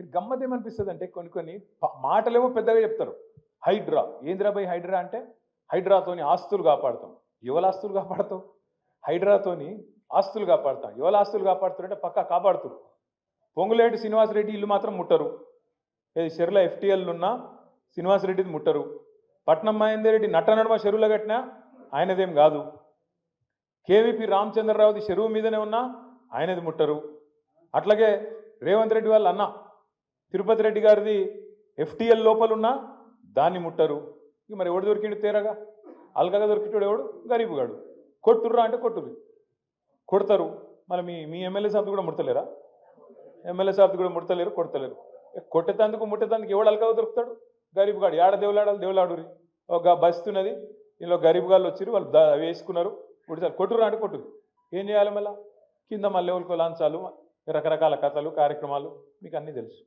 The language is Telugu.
మీరు గమ్మత్ ఏమనిపిస్తుంది అంటే కొన్ని కొన్ని మాటలేమో పెద్దగా చెప్తారు. హైడ్రా. ఏంద్రా బై హైడ్రా అంటే? హైడ్రాతోని ఆస్తులు కాపాడతాం. ఎవరి ఆస్తులు కాపాడతాం హైడ్రాతోని ఆస్తులు కాపాడతాం. ఎవరి ఆస్తులు కాపాడుతారు అంటే పక్కా కాపాడుతారు. పొంగులేటి శ్రీనివాసరెడ్డి ఇల్లు మాత్రం ముట్టరు. ఏది చెరుల ఎఫ్టీఎల్ ఉన్న శ్రీనివాసరెడ్డిది ముట్టరు. పట్నం మహేందర్ రెడ్డి నట్ట నడుమ చెరువులో కట్టినా ఆయనదేం కాదు. కేవీపీ రామచంద్రరావుది చెరువు మీదనే ఉన్నా ఆయనది ముట్టరు. అట్లాగే రేవంత్ రెడ్డి వాళ్ళ అన్న తిరుపతి రెడ్డి గారిది ఎఫ్టీఎల్ లోపలున్నా దాన్ని ముట్టరు. ఇక మరి ఎవడు దొరికిండు తేరగా? అల్గగా దొరికిటోడు ఎవడు? గరీబుగాడు. కొట్టుర్రా అంటే కొట్టురు కొడతారు. మరి మీ మీ ఎమ్మెల్యే సాబ్ది కూడా ముడతలేరా? ఎమ్మెల్యే సాబ్ది కూడా ముడతలేరు కొడతలేరు. కొట్టేతందుకు ముట్టేతందుకు ఎవడు అల్గగా దొరుకుతాడు? గరీబుగాడు. ఏడ దేవులాడాలి దేవులాడురి ఒక బస్తున్నది ఇందులో గరీబ్ గారు వచ్చి వాళ్ళు వేసుకున్నారు. కొట్టారు కొట్టురా అంటే కొట్టురు ఏం చేయాలి మళ్ళీ? కింద మళ్ళీ ఎవరికో లాంచాలు రకరకాల కథలు కార్యక్రమాలు మీకు అన్నీ తెలుసు.